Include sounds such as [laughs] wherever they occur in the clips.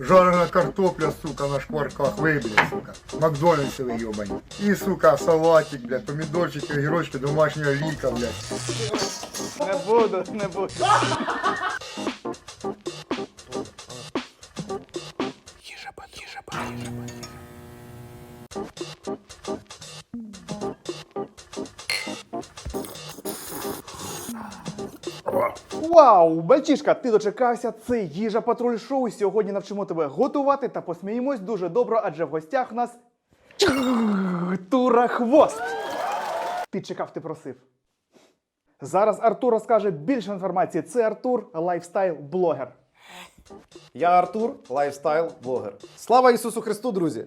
Жарена картопля, сука, на шкварках, ви, сука. Макдональдси ви йобані. І, сука, салатик, блядь, помідорчики, огірочки, домашня ліка, блядь. Не буду, не буду. Вау, бальчишка, ти дочекався. Це їжа патруль шоу. Сьогодні навчимо тебе готувати та посміємось дуже добре, адже в гостях у нас Тура Хвост. Ти чекав, ти просив. Зараз Артур розкаже більше інформації. Це Артур, лайфстайл-блогер. Я Артур, лайфстайл-блогер. Слава Ісусу Христу, друзі!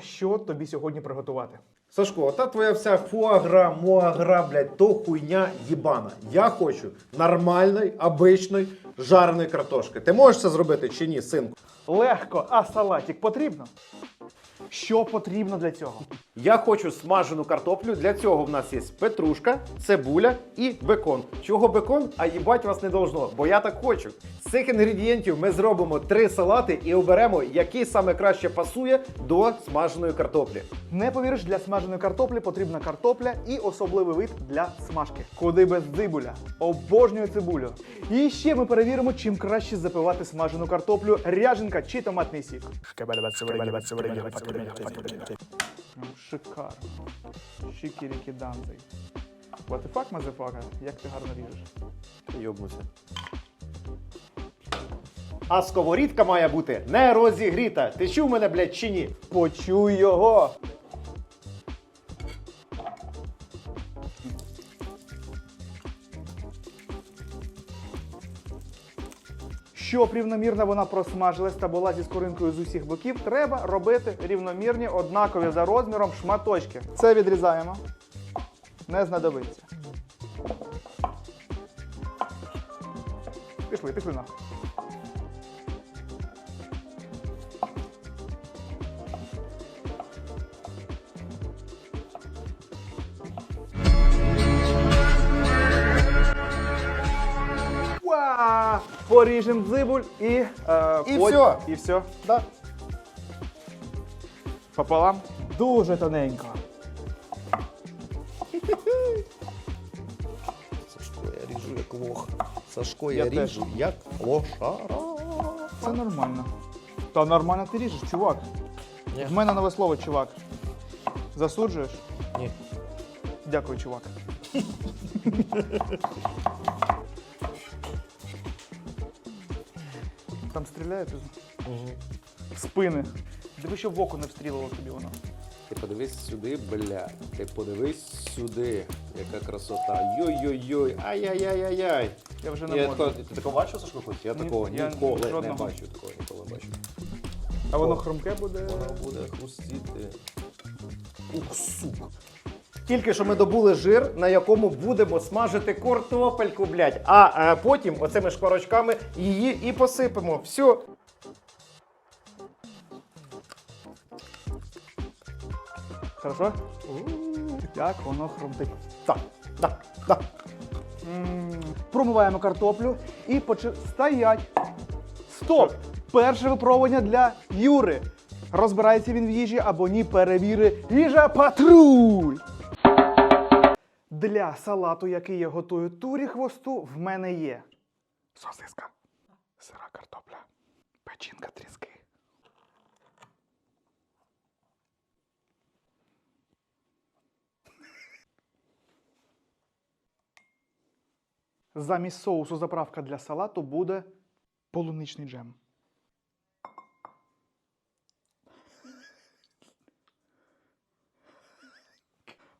Що тобі сьогодні приготувати? Сашко, та твоя вся фуагра, муагра, блядь, то хуйня їбана. Я хочу нормальної, обичної, жареної картошки. Ти можеш це зробити чи ні, синку? Легко, а салатик потрібно? Що потрібно для цього? Я хочу смажену картоплю. Для цього в нас є петрушка, цибуля і бекон. Чого бекон? А їбать вас не должно, бо я так хочу. З цих інгредієнтів ми зробимо три салати і оберемо, який саме краще пасує до смаженої картоплі. Не повіриш, для смаженої картоплі потрібна картопля і особливий вид для смажки. Куди без цибуля? Обожнюю цибулю. І ще ми перевіримо, чим краще запивати смажену картоплю, ряженка чи томатний сік. Ну, Шикарно. Шикіріки данзей. What the fuck, мазефака? Як ти гарно ріжеш. Йобнуся. А сковорідка має бути не розігріта. Ти чув мене, блядь, чи ні? Почуй його! Щоб рівномірно вона просмажилась та була зі скоринкою з усіх боків, треба робити рівномірні однакові за розміром шматочки. Це відрізаємо. Не знадобиться. Пішли, пішли нахуй. Поріжемо дзибуль і. Е, І пот- всьо. І все. Да. Пополам. Дуже тоненько. Сашко, я ріжу як лох. Сашко, Я Я теж. як лошара. Це нормально. Та нормально ти ріжеш, чувак. Ні. В мене нове слово, чувак. Засуджуєш? Ні. Дякую, чувак. [laughs] Там стріляють в спини. Диви, щоб в око не встрілило тобі воно. Ти подивись сюди, бля. Ти подивись сюди. Яка красота. Йой-йой-йой. Ай-яй-яй-яй-яй. Я вже не Я можу. такого- Ти такого бачив, Сашко, хоч? Я Ні, такого я ніколи не бачу. Такого ніколи не бачу. А воно хрумке буде. Воно буде хрустіти. Ух, сука. Тільки що ми добули жир, на якому будемо смажити картопельку, блядь. А е, потім оцими шкварочками її і посипемо. Все. Хорошо? Як воно хрумтить. Так, так, так. Промиваємо картоплю і почи... Стоять! Стоп! Перше випробування для Юри. Розбирається він в їжі або ні, перевіри їжа патруль. Для салату, який я готую турі хвосту, в мене є сосиска, сира картопля, печінка тріски. Замість соусу заправка для салату буде полуничний джем.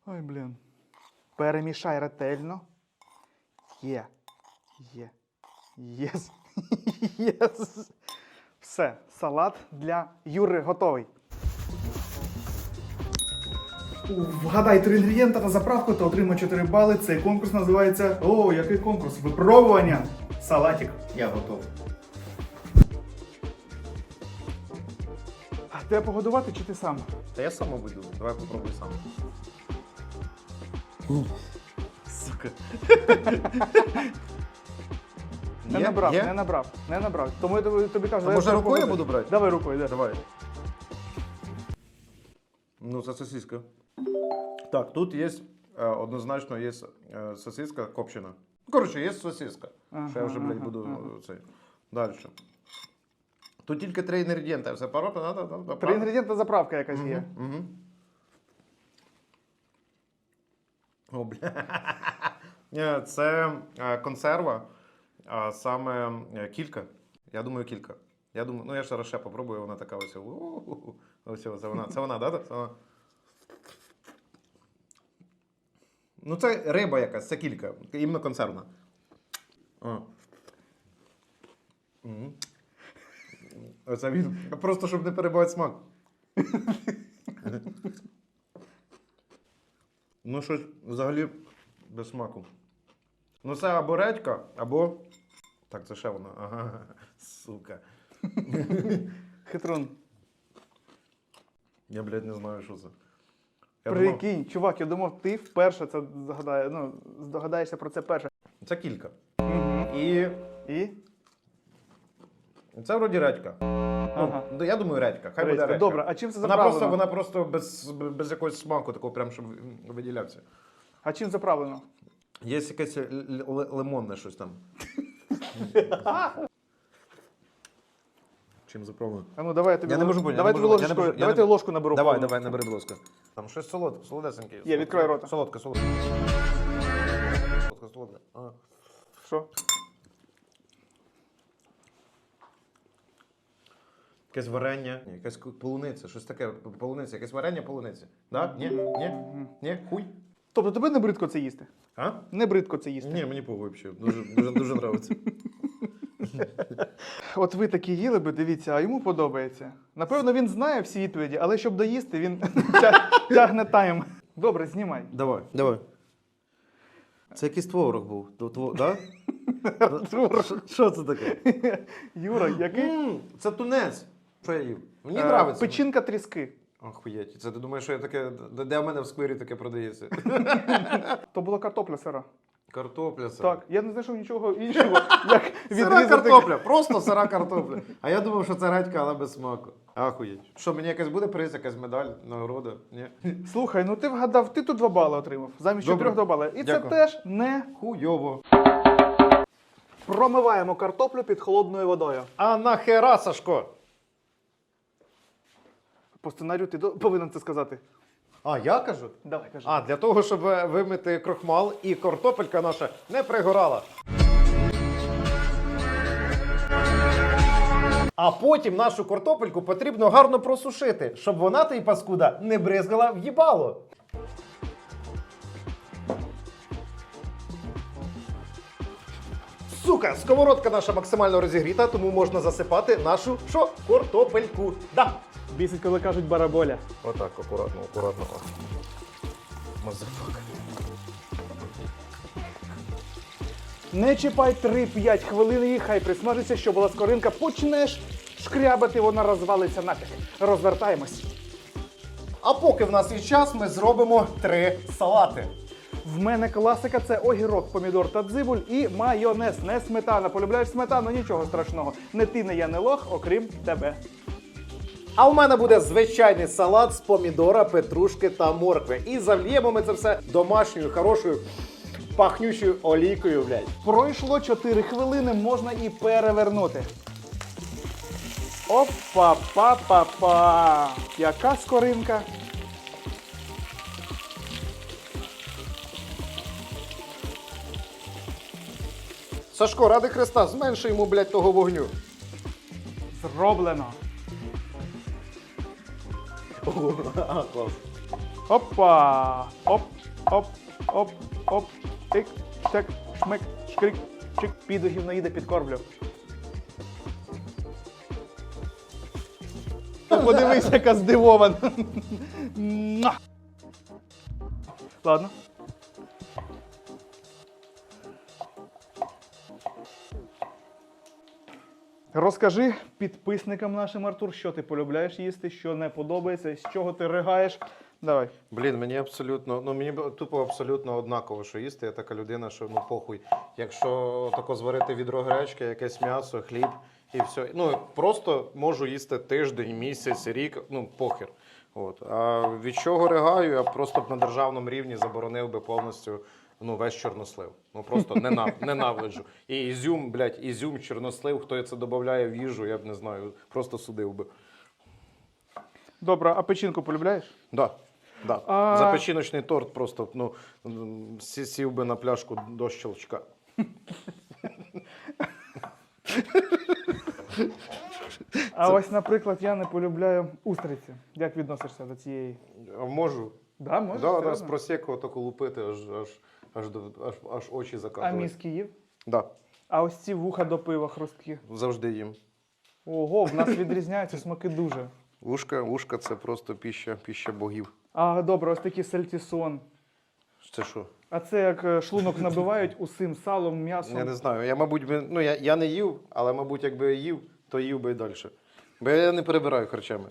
Ой, блін. Перемішай ретельно. Є. Є. Єс. [laughs] Єс. Все. Салат для Юри готовий. Вгадай три інгредієнта на заправку та отримай 4 бали. Цей конкурс називається О, який конкурс? Випробування. Салатик. Я готовий. А тебе погодувати чи ти сам? Та я сам буду. Давай попробуй сам. Сука. Не Є? набрав, Є? не набрав, не набрав. Тому я тобі, тобі кажу, може рукою я буду брати? Давай рукою, да. Давай. Ну, це сосиска. Так, тут є е, однозначно є е, сосиска копчена. Ну, Коротше, є сосиска. Що я вже, блядь, буду е, цей. Далі. Тут тільки три інгредієнти. Все да, да, Три інгредієнти заправка якась є. Угу. О, бля. [laughs] Це е, консерва, а саме е, кілька. Я думаю, кілька. Я думаю, ну я ще раз ще попробую, вона така ось. Ось це вона. Це вона, да? Це вона. Ну, це риба якась, це кілька. Іменно консервна. О. Він. Просто щоб не перебивати смак. Ну, щось взагалі без смаку. Ну, це або редька, або. Так, це ще вона. Ага. Сука. Хитрун. Я, блядь, не знаю, що це. Я думав, Прикинь, чувак, я думав, ти вперше це згадає, ну, здогадаєшся про це перше. це кілька. Угу. І І? Це вроді редька. Ага. Ну, я думаю, редька. Хай буде Редька. Добре, а чим це Вона заправлено? просто, вона просто без, без якогось смаку, такого прям, щоб виділявся. А чим заправлено? Є якесь л- л- лимонне щось там. Чим заправлено? А ну давай я тобі, Я не можу поняти. давай я тобі можу, я не можу, я давай не- тобі ложку наберу. Давай, повну. давай, набери, будь ласка. Там щось солодке, солодесеньке. Є, відкривай рота. Солодке, солодке. Солодке, солодке. А. Що? Якесь варення, ні, якась полуниця, щось таке. Полуниця, якесь варення полуниці. Да? Ні? Ні? Ні? Хуй? Тобто тобі не бридко це їсти? А? Не бридко це їсти. Ні, мені похуй взагалі. Дуже, дуже, дуже нравиться. [laughs] От ви такі їли би, дивіться, а йому подобається. Напевно, він знає всі відповіді, але щоб доїсти, він [laughs] тя- тягне тайм. Добре, знімай. Давай. Давай. Це якийсь творог був. То тво- Да? [laughs] Що- Що це таке? Юра, який? М, Це тунець. Що я їв? Мені Е, подобається. Печінка тріски. Охуєть. Це ти думаєш, що я таке. Де- Де в мене в сквері таке продається? [laughs] То була картопля сира. Картопля сира. Так, я не знайшов нічого іншого, [laughs] як Сира відрізати. картопля, просто сира картопля. А я думав, що це редька, але без смаку. Ахуєть. Що, мені якась буде приз, якась медаль, нагорода? Ні. Слухай, ну ти вгадав, ти тут два бали отримав. Замість Добре. чотирьох два бали. І Дякую. це теж не Хуйово. промиваємо картоплю під холодною водою. А нахера, Сашко? По сценарію ти до- повинен це сказати. А, я кажу? Давай, кажи. А, для того, щоб е, вимити крохмал і картопелька наша не пригорала. А потім нашу картопельку потрібно гарно просушити, щоб вона та й паскуда не бризгала в їбало. Сука, сковородка наша максимально розігріта, тому можна засипати нашу що? Картопельку. Да. Бісить, коли кажуть бараболя. Отак, акуратно, акуратно. Мазафака. Не чіпай 3-5 хвилин її, хай присмажиться, щоб була скоринка. Почнеш шкрябати, вона розвалиться нафіг. Розвертаємось. А поки в нас є час, ми зробимо три салати. В мене класика це огірок, помідор та дзибуль і майонез, не сметана. Полюбляєш сметану, нічого страшного. Не ти, не я, не лох, окрім тебе. А у мене буде звичайний салат з помідора, петрушки та моркви. І завліємо ми це все домашньою, хорошою, пахнючою олійкою, блядь. Пройшло 4 хвилини, можна і перевернути. Опа, па па па Яка скоринка? Сашко, ради Христа, зменши йому, блядь, того вогню. Зроблено. Опа! Оп, оп, оп, оп, тик, чек, шмик, шкрик, чик, піду гівноїда підкормлю. Подивись, яка здивована. Муа. Ладно. Розкажи підписникам нашим, Артур, що ти полюбляєш їсти, що не подобається, з чого ти ригаєш Давай. Блін, мені абсолютно, ну мені тупо абсолютно однаково, що їсти. Я така людина, що ну похуй. Якщо тако зварити відро гречки, якесь м'ясо, хліб і все. Ну просто можу їсти тиждень, місяць, рік, ну похер. От. А від чого ригаю, я просто б на державному рівні заборонив би повністю ну, весь чорнослив. Ну просто ненав, [laughs] ненавиджу. І ізюм, блядь, ізюм, чорнослив, хто це додає в їжу, я б не знаю, просто судив би. Добре, а печінку полюбляєш? Да. Да. А- За печіночний торт просто ну, сів би на пляшку до щелчка. А ось, наприклад, я не полюбляю устриці. Як відносишся до цієї? Можу. Да, можеш? да, да, з просеку таку лупити, аж, аж, аж, до- аж, аж очі А закатують. мізки їв? Да, А ось ці вуха до пива хрусткі. завжди їм. Ого, в нас відрізняються смаки дуже. Ушка, ушка це просто піща, піща богів. А добре, ось такий сальтісон. Це що? А це як е, шлунок набивають усім салом, м'ясом. Я не знаю. Я, мабуть, би- ну, я, я не їв, але, мабуть, якби я їв, то їв би і далі. Бо я не перебираю харчами.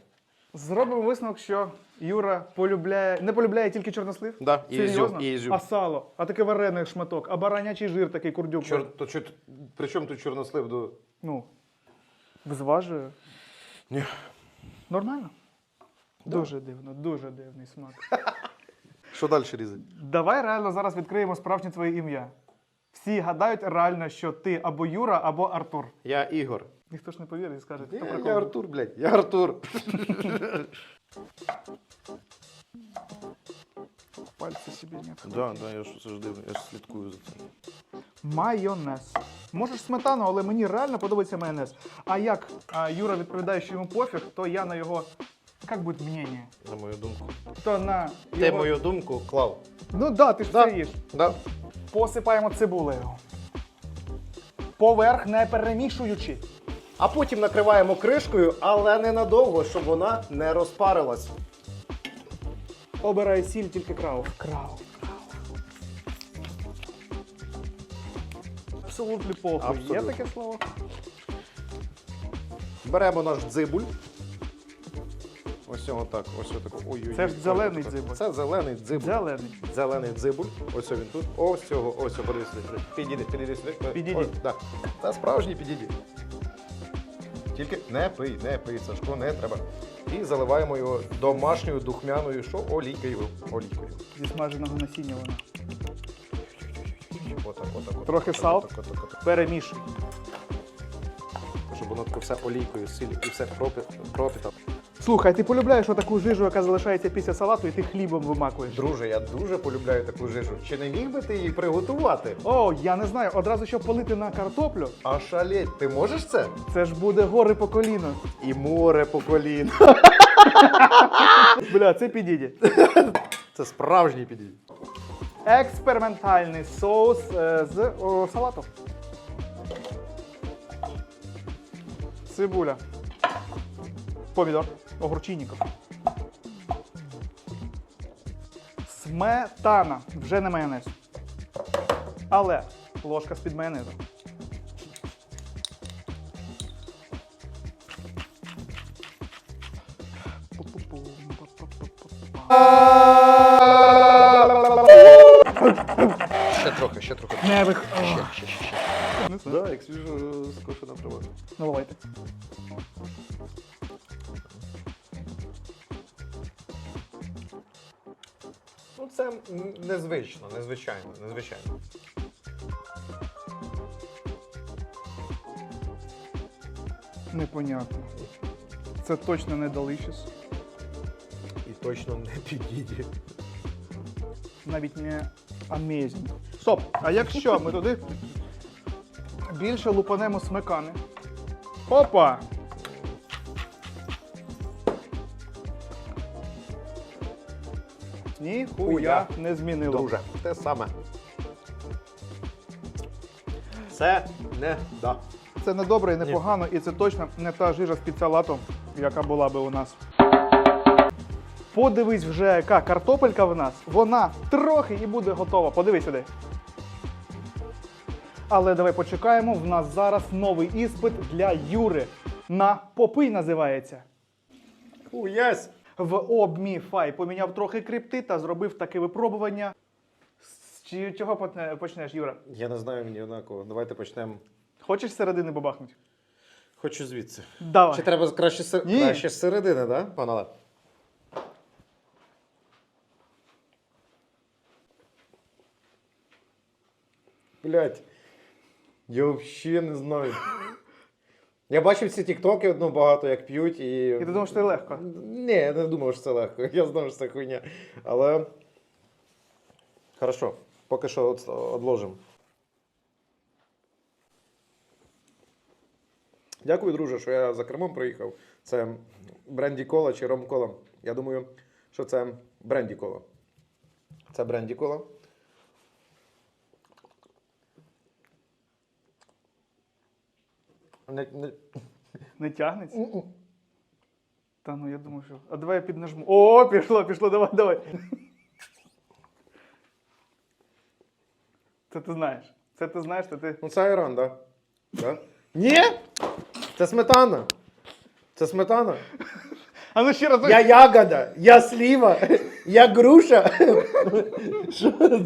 Зробимо висновок, що Юра полюбляє, не полюбляє тільки чорнослив. Да, і Серйозно? ізюм, і ізюм. А сало, а таке варений шматок, а баранячий жир такий курдюк. Чор, то, чо, при чому тут чорнослив до. Ну, зважує. Ні. Нормально? Дуже дивно, дуже дивний смак. [laughs] Що далі різати? Давай реально зараз відкриємо справжнє твоє ім'я. Всі гадають реально, що ти або Юра, або Артур. Я Ігор. Ніхто ж не повірить і скаже, Я, я прикол». Артур, блядь, я Артур. [laughs] Пальці собі не Да, да, я ж завжди я ж слідкую за цим. Майонез. Можеш сметану, але мені реально подобається майонез. А як а, Юра відповідає, що йому пофіг, то я на його. Як буде мнення? На мою думку. То на Ти мою думку клав. Ну да, ти ж Да. це їш. Да. Посипаємо цибулею. Поверх не перемішуючи. А потім накриваємо кришкою, але ненадовго, щоб вона не розпарилась. Обирай сіль, тільки крауф. Крауф. Абсолютно похуй. Є таке слово? Беремо наш дзибуль. Ось його так, ось його так. Ой-ой-ой. Це ж зелений дзибуль. Це зелений дзибуль. Зелений. Зелений дзибуль. Ось він тут. Ось цього, ось його, подивись. Підійди, підійди сюди. Підійди. Ось, да. Це справжній підійди. Тільки не пий, не пий, Сашко, не треба. І заливаємо його домашньою духмяною, що олійкою. Олійкою. Зі смаженого насіння вона. Отак, отак, отак. Трохи сал. отак, отак, отак. Перемішуй. Щоб воно таке все олійкою, сіль і все пропітало. Слухай, ти полюбляєш отаку жижу, яка залишається після салату, і ти хлібом вимакуєш. Друже, я дуже полюбляю таку жижу. Чи не міг би ти її приготувати? О, я не знаю, одразу що полити на картоплю, А шалеть, ти можеш це? це ж буде гори по коліно. І море по коліна. [laughs] Бля, це підійде. Це справжній підійд. Експериментальний соус е, з о, салату. Цибуля. Помідор. Огурчинников. Сметана. Вже не майонез. Але ложка з-під майонезу. Ще трохи, ще трохи. Не вих... Ще, ще, ще, ще. Да, як свіжо скошена трава. Наливайте. Ну це незвично, незвичайно, незвичайно. Непонятно. Це точно не delicious. І точно не підійде. навіть не amazing. Стоп! А якщо ми туди більше лупанемо смикани. Опа! Ніхуя не змінило. Друже, те саме. Це не да. Це не добре і не погано, і це точно не та жижа з-під салату, яка була би у нас. Подивись вже, яка картопелька в нас. Вона трохи і буде готова. Подивись сюди. Але давай почекаємо. В нас зараз новий іспит для Юри. На попий називається. Хуясь! В обміфай поміняв трохи крипти та зробив таке випробування. З чи- чого почне- почнеш, Юра? Я не знаю мені однаково. Давайте почнемо. Хочеш з середини бабахнути? Хочу звідси. Давай. Чи треба краще, з сер- Ні. краще з середини, да, пане? Блять. Я взагалі не знаю. Я бачив ці тіктоки ну, багато як п'ють і. І ти думав, що це легко? Ні, я не думав, що це легко. [laughs] Я знав, що це хуйня. Але. Хорошо. Поки що одложимо. Дякую, друже, що я за кермом приїхав. Це бренді кола чи ром кола. Я думаю, що це бренді кола. Це бренді кола. Не, не... Не тягнеться? Та ну я думаю, що. А давай я піднажму. О, пішло, пішло, давай, давай. Це ти знаєш. Це ти знаєш, це ти. Ну, це айран, да? да? Ні! Це сметана. Це сметана. А ну ще раз. Я ягода, я сліва, я груша. Що це?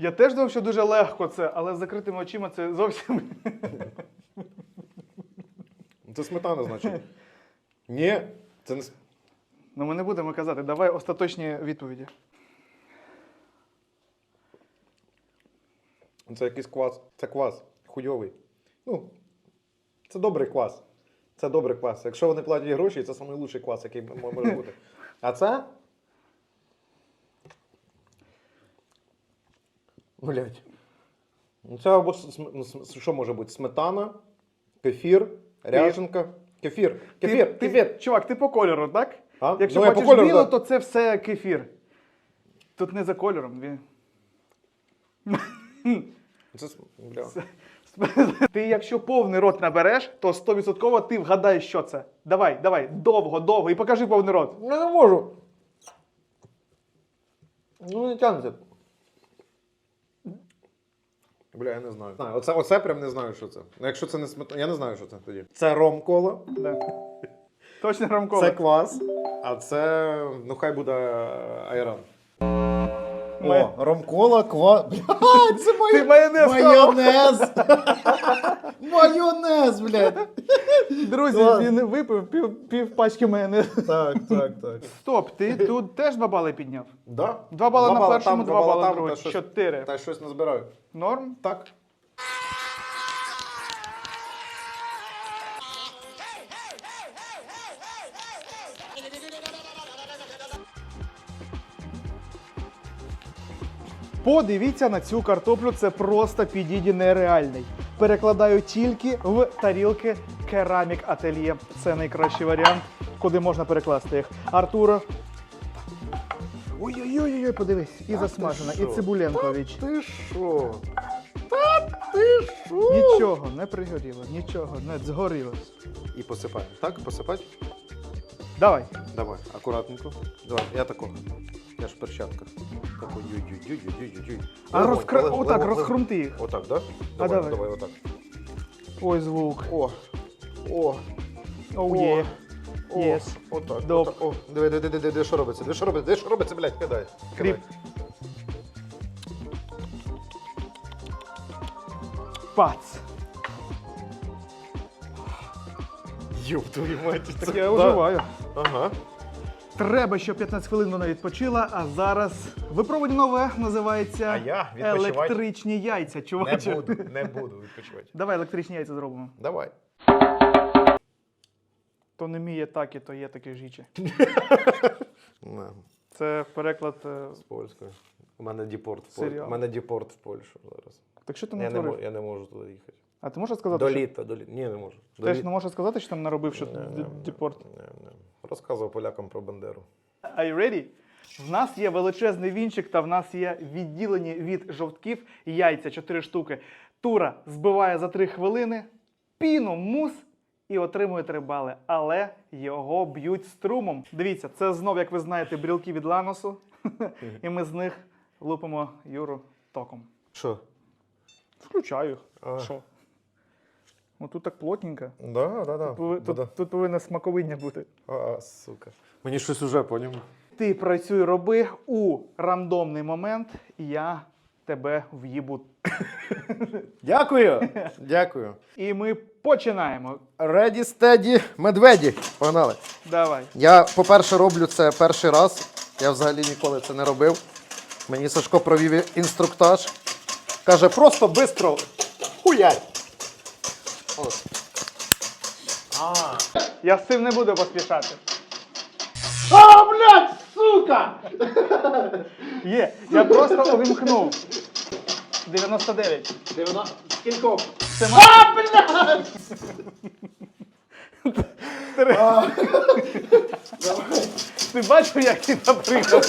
Я теж думав, що дуже легко це, але з закритими очима це зовсім. Це сметана, значить. Ні, це не. с- Ну ми не будемо казати. Давай остаточні відповіді. Це якийсь квас. Це квас. Хуйовий. Ну, це добрий квас. Це добрий квас. Якщо вони платять гроші, це найкращий квас, який м- може бути. А це? Блять. Ну, це або ну, що може бути? Сметана, кефір, ряженка. Кефір. Кефір, ти, кефір. Ти, чувак, ти по кольору, так? А? Якщо Ну, бачиш кольору, біло, да. то це все кефір. Тут не за кольором. Він... Це, бля. [laughs] Ти якщо повний рот набереш, то 100% ти вгадаєш, що це. Давай, давай, довго, довго і покажи повний рот. Я не можу. Ну, не тягнеться. Бля, я не знаю. знаю. Оце, оце прям не знаю, що це. Ну, якщо це не сметана, я не знаю, що це тоді. Це ром коло, Да. Точно рамкова. це квас, а це, ну хай буде е, айран. Ми- О, ром кола, квас. [laughs] Це Ти майонез. Майонез! Майонез, блядь! Друзі, Клас. він випив пів, пів пачки мене. Так, так, так. Стоп, ти тут теж два бали підняв. Да? Два бали на першому, там, два бали на другому. щось- Чотири. Та щось назбираю. Норм? Так. Подивіться на цю картоплю, це просто підіді нереальний. Перекладаю тільки в тарілки керамік ательє. Це найкращий варіант, куди можна перекласти їх. Артуро. Ой-ой-ой, подивись, і засмажена, і цибуленкович. Ти що? Та ти що? Нічого не пригоріло, нічого не згоріло. І посипаємо. Так, посипати? Давай. Давай, акуратненько. Давай, я тако. Я ж в перчатках. Тако ю-ю-ю-ю-ю-ю. А розкр... отак, розхрумти їх. Отак, да? А Давай, давай. давай, отак. Ой, звук. О, о, Оу О. є. о, Єс. отак, Доп. отак. О, диви, диви, диви, диви, що робиться, диви, що робиться, диви, що робиться, блядь, кидай. Кріп. кидай. Пац. Ёб твою мать. Так я да. уживаю. Ага. Треба, щоб 15 хвилин вона відпочила, а зараз випробування нове називається А я електричні яйця. Чуваче. Не буду, не буду відпочивати. Давай електричні яйця зробимо. Давай. То не міє так і то є таке жіче. [laughs] Це переклад. е, з польською. У мене депорт в? Польщу. У мене депорт в Польщу зараз. Так що ти Я не, я не можу туди їхати. А ти можеш сказати, До що... літа, до літа. Ні, не можу. До Теж літа. не можеш сказати, що там наробив, що депорт. Не, не. Розказував полякам про Бандеру. Are you ready? В нас є величезний вінчик, та в нас є відділені від жовтків яйця 4 штуки. Тура збиває за 3 хвилини, піну мус і отримує 3 бали. Але його б'ють струмом. Дивіться, це знов, як ви знаєте, брілки від ланосу. [laughs] І ми з них лупимо Юру током. Що? Включаю їх. Що? Ну тут так плотненько. Да, да, да. Пови- Тут, тут повинно смаковиння бути. А, сука. Мені щось уже по ньому. Ти працюй, роби у рандомний момент, і я тебе в'їбу. Дякую. Дякую. І ми починаємо. Ready, steady, медведі. Погнали. Давай. Я, по-перше, роблю це перший раз. Я взагалі ніколи це не робив. Мені Сашко провів інструктаж. Каже, просто бистро хуярь. От. А. Я з цим не буду поспішати. А, блядь, сука! Є, я просто увімкнув. 99. 90... Скількох? Це а, блядь! Ти бачив, як він напригав?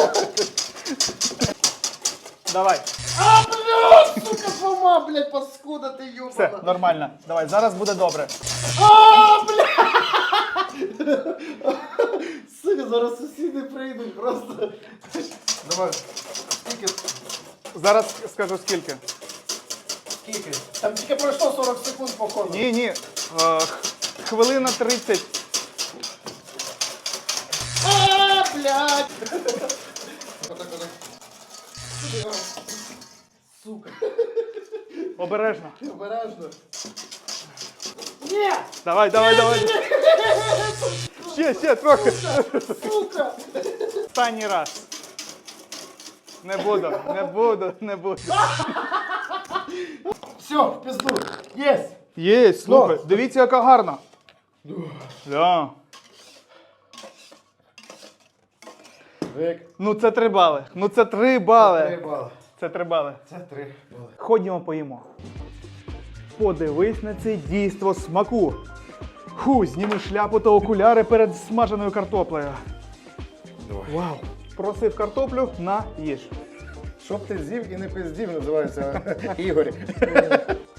Давай. А, блядь, сука, сама, блядь, паскуда ти Все, нормально. Давай, зараз буде добре. А, блядь! Сука, зараз сусіди прийдуть просто. Давай. Скільки? Зараз скажу скільки. Скільки? Там тільки пройшло 40 секунд походу. Ні, ні. Е, х- хвилина 30. А, блядь! [laughs] Сука, Обережно. обережно. Ні! Давай, давай, давай. Ще, ще трохи. Сука! Останній раз. Не буду, не буду, не буду. Все, в пизду. Єс! Є, слухай, дивіться, яка гарна. Да. Вик. Ну це три бали. Ну це три бали. Три бали. Це три бали. Це три бали. Ходімо поїмо. Подивись на це дійство смаку. Ху, зніми шляпу та окуляри перед смаженою картоплею. Давай. Вау. Просив картоплю на їж. Щоб ти з'їв і не пиздів, називається [laughs] Ігор.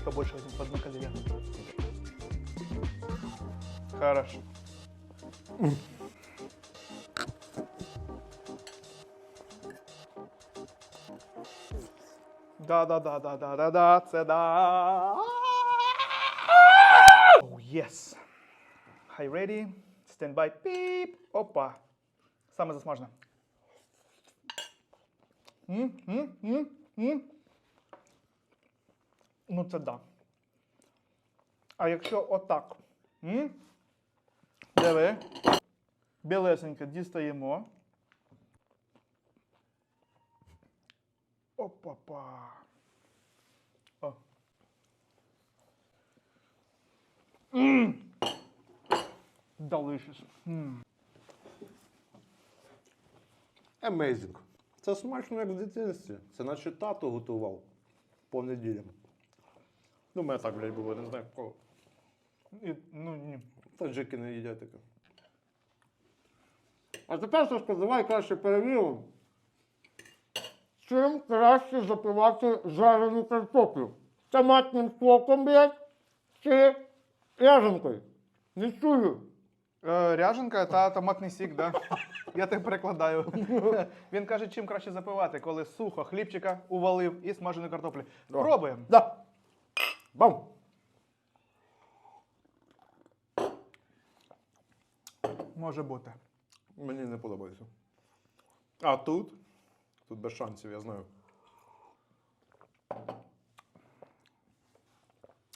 Побольше возьму под козыря. Хорошо. Да, да, да, да, да, да, да, це да. Oh, yes. Hi, ready. Stand by. Піп. Опа. Саме м. Ну, це да. А якщо отак. М? Диви. Білесеньке дістаємо. Опа-па. М. Delicious. М. Amazing. Це смачно як в дитинстві. Це наче тато готував по неділям. Ну, у мене так, блядь, було, не знаю в кого. І, ну, ні. Таджики не їдять таке. А тепер Сашко, давай краще перевіримо. Чим краще запивати жарену картоплю? Томатним соком, блядь, чи ряженкою? Не чую. Е, ряженка та томатний сік, да. [laughs] Я так перекладаю. [laughs] Він каже, чим краще запивати, коли сухо хлібчика увалив і смажену картоплю. Пробуємо. Да. Бам! Може бути. Мені не подобається. А тут? Тут без шансів, я знаю.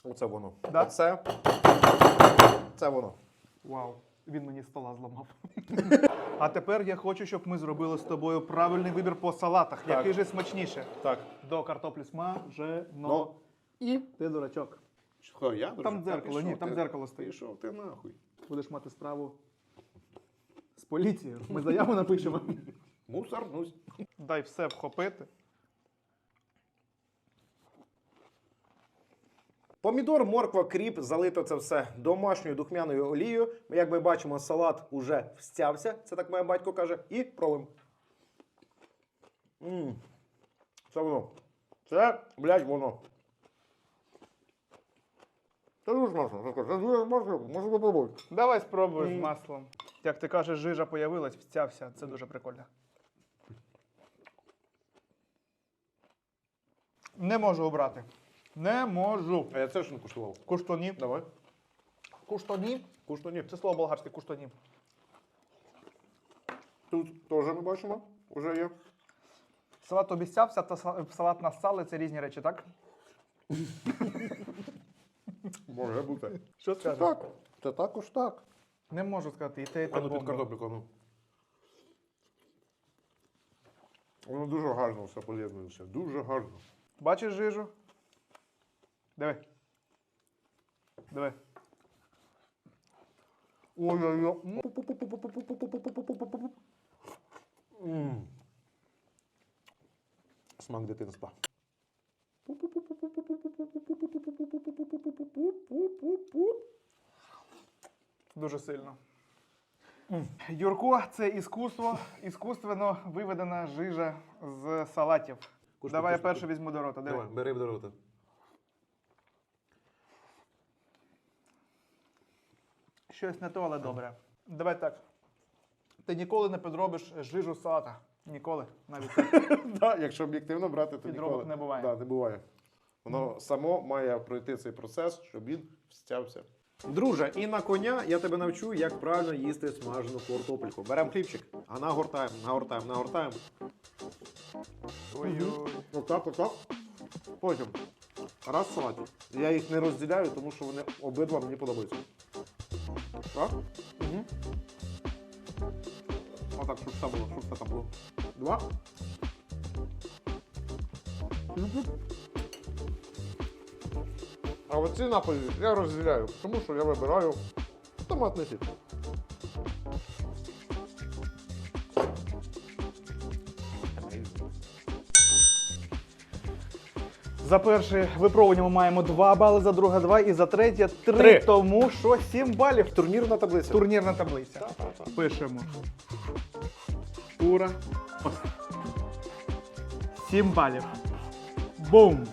Оце воно. Да? Оце. Це воно. Вау, він мені стола зламав. [laughs] а тепер я хочу, щоб ми зробили з тобою правильний вибір по салатах. Так. Який же смачніше? Так. До картоплі смажено. Ну. І ти дурачок. Що, я? Там Та дзеркало, ні, там ти. дзеркало стоїть. Пішов ти нахуй. Будеш мати справу з поліцією. Ми заяву напишемо. Мусорнусь. Дай все вхопити. Помідор, морква, кріп, залито це все домашньою духмяною олією. Як ми бачимо, салат уже встявся, це так моє батько каже, і пробуємо. М. Це воно. Це, блядь, воно. Це дуже смачно. Це дуже смачно. Можу попробувати. Давай спробуй з маслом. Як ти кажеш, жижа появилась, встявся. Це дуже прикольно. Не можу обрати. Не можу. А я це ж не куштував. Куштоні. Давай. Куштоні. Куштані. Це слово болгарське куштоні. Тут теж ми бачимо, вже є. Салат обіцявся, та са- салат нассали це різні речі, так? Може бути. Що Це скажеш? так. Це також так. Не можу сказати, і те, і те А ну під бомба. ну. Воно дуже гарно все поєднується. Дуже гарно. Бачиш жижу? Диви. Диви. Ой-ой-ой. Смак дитинства. Дуже сильно. Юрко це іскусство, іскусственно виведена жижа з салатів. Давай я перше візьму до рота. Давай, бери до рота. Щось не то, але добре. Давай так. Ти ніколи не підробиш жижу з салата. Ніколи. Навіть так. [laughs] Да, якщо об'єктивно брати, то Підробок ніколи. не буває. Да, не буває. Воно само має пройти цей процес, щоб він стявся. Друже, і на коня я тебе навчу, як правильно їсти смажену картопельку. Беремо хлібчик, а нагортаємо, нагортаємо, нагортаємо. Ой-ой. Отак, отак. Потім. Раз салатів. Я їх не розділяю, тому що вони обидва мені подобаються. Так? Угу. Отак, щоб все було, щоб все там було. Два. А оці напої я розділяю, тому що я вибираю томатний сік. За перше випробування ми маємо 2 бали, за друге 2 і за третє 3. Три. Тому що 7 балів. Турнірна таблиця. Турнірна таблиця. Пишемо. Ура. 7 балів. Бум.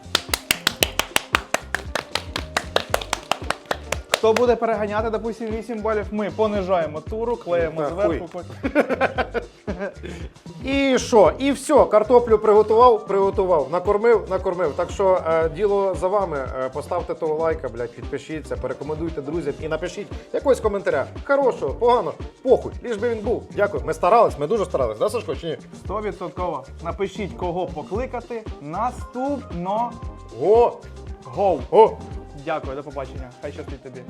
Хто буде переганяти, допустим, 8 балів, ми понижаємо туру, клеїмо Та зверху. [laughs] І що? І все, картоплю приготував, приготував, накормив, накормив. Так що е, діло за вами. Е, поставте того лайка, блядь, підпишіться, порекомендуйте друзям і напишіть якогось коментаря. Хорошого, поганого, похуй, ліж би він був. Дякую. Ми старались, ми дуже старались, да, Сашко, чи ні? 100%. Напишіть, кого покликати. Наступно. Го! Гоу. О! Дякую, до побачення. Хай щастить тобі.